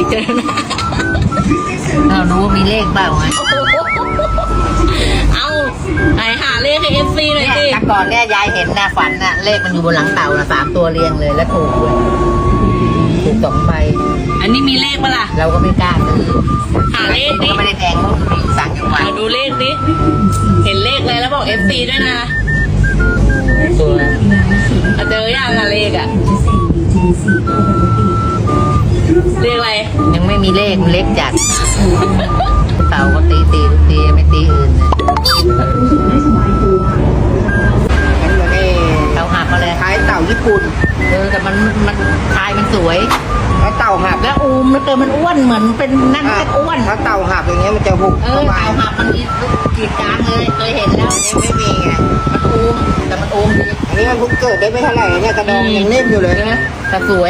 พิจารณาเรารู้ว่ามีเลขเปล่าไงเอาไหนหาเลขให้เอฟซีหน่อยเนี่ยสิแต่ก่อนเนี่ยยายเห็นนะฝันน่ะ เลขมันอยู่บนหลังเต่านะสามตัวเรียงเลยแล้วถูกเลยถูกสองใบอันนี้มีเลขปะล่ะ เราก็ไม่กล้าซื้อหาเลขก็ดิไม่ได้แพงเพราะมันมีสั่งจังหวัดเอาดูเลขดิเห็นเลขเลยแล้วบอกเอฟซีด้วยนะตัวเอาเจอยังอะเลขอะเลขอะไร ยังไม่มี เลขมันเล็กจัดเต่าก็ตีตีทุกทีไม่ตีอื่นนะมันเหมือนไอ้เต่าหับมาเลยคล้ายเต่าญี่ปุ่นเออแต่มันมันทายมันสวย แล้วเต่าหับแล้วอูมแล้วเกิดมันอ้วนเหมือนเป็นนั่นก็อ้วน ถ้าเต่าหับอย่างเงี้ยมันจะหุบเออเข้ามาเต่าหับมันมีกีดกลางเลยเคยเห็นแล้วอันนี้ไม่มีไงมันอูมแต่มันอูมดีอันนี้มันเพิ่งเกิดได้ไม่เท่าไหร่เนี่ยกระดองยังนิ่มอยู่เลยใช่ไหมแต่สวย